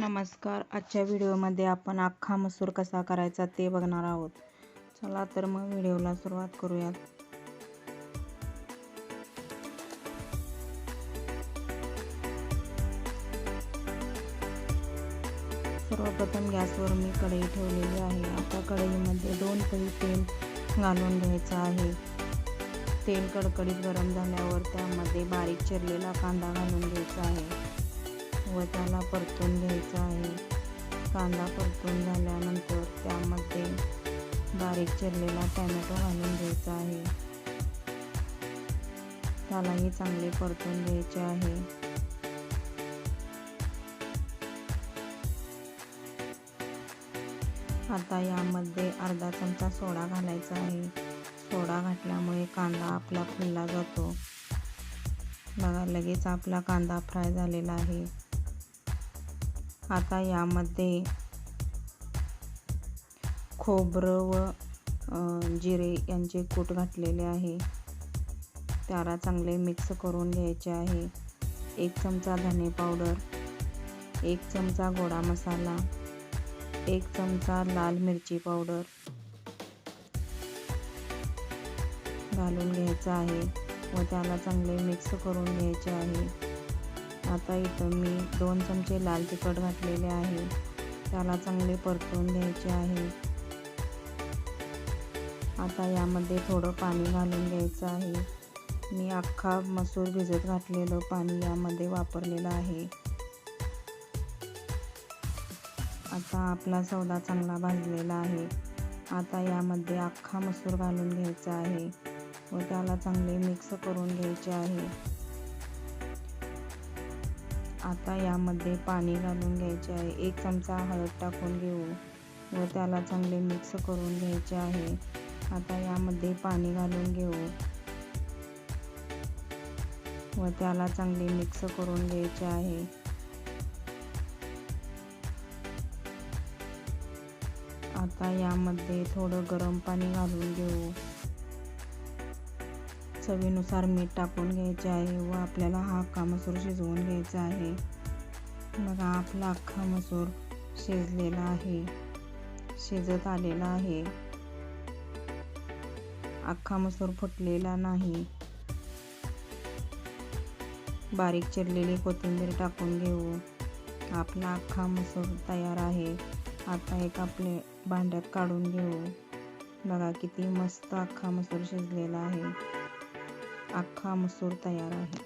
नमस्कार. आजच्या व्हिडिओमध्ये आपण अख्खा मसूर कसा करायचा ते बघणार आहोत. चला तर मग व्हिडिओला सुरुवात करूयात. सर्वप्रथम गॅसवर मी कढई ठेवलेली आहे. आता कढईमध्ये दोन पळी तेल घालून घ्यायचं आहे. तेल कडकडीत गरम झाल्यावर त्यामध्ये बारीक चिरलेला कांदा घालून घ्यायचा आहे. गवताला त्याला परतून घ्यायचा आहे. कांदा परतून झाल्यानंतर त्यामध्ये बारीक चिरलेला टॅमॅटो घालून घ्यायचा आहे. त्यालाही चांगले परतून घ्यायचे आहे. आता यामध्ये अर्धा चमचा सोडा घालायचा आहे. सोडा घातल्यामुळे कांदा आपला फुलला जातो. बघा लगेच आपला कांदा फ्राय झालेला आहे. आता यामध्ये खोबरं व जिरे यांचे कूट घातलेले आहे. त्याला चांगले मिक्स करून घ्यायचे आहे. एक चमचा धने पावडर एक चमचा गोडा मसाला एक चमचा लाल मिरची पावडर घालून घ्यायचं आहे व त्याला चांगले मिक्स करून घ्यायचे आहे. आता इथं मी दोन चमचे लाल तिखट घातलेले आहे. त्याला चांगले परतून घ्यायचे आहे. आता यामध्ये थोडं पाणी घालून घ्यायचं आहे. मी अख्खा मसूर भिजत घातलेलं पाणी यामध्ये वापरलेलं आहे. आता आपला सौदा चांगला भाजलेला आहे. आता यामध्ये अख्खा मसूर घालून घ्यायचा आहे व त्याला चांगले मिक्स करून घ्यायचे आहे. आता यामध्ये पाणी घालून घ्यायचे आहे. एक चमचा हळद टाकून घेऊ व त्याला चांगले मिक्स करून घ्यायचे आहे. आता यामध्ये पाणी घालून घेऊ व त्याला चांगले मिक्स करून घ्यायचे आहे. आता यामध्ये थोडं गरम पाणी घालून घेऊ. चवीनुसार मीठ टाकून घ्यायचे आहे व आपल्याला हा अख्खा मसूर शिजवून घ्यायचा आहे. बघा आपला अख्खा मसूर शिजलेला आहे. शिजत आलेला आहे. अख्खा मसूर फुटलेला नाही. बारीक चिरलेली कोथिंबीर टाकून घेऊ. आपला अख्खा मसूर तयार आहे. आता एक आपले भांड्यात काढून घेऊ. बघा किती मस्त अख्खा मसूर शिजलेला आहे. अख्खा मसूर तयार आहे.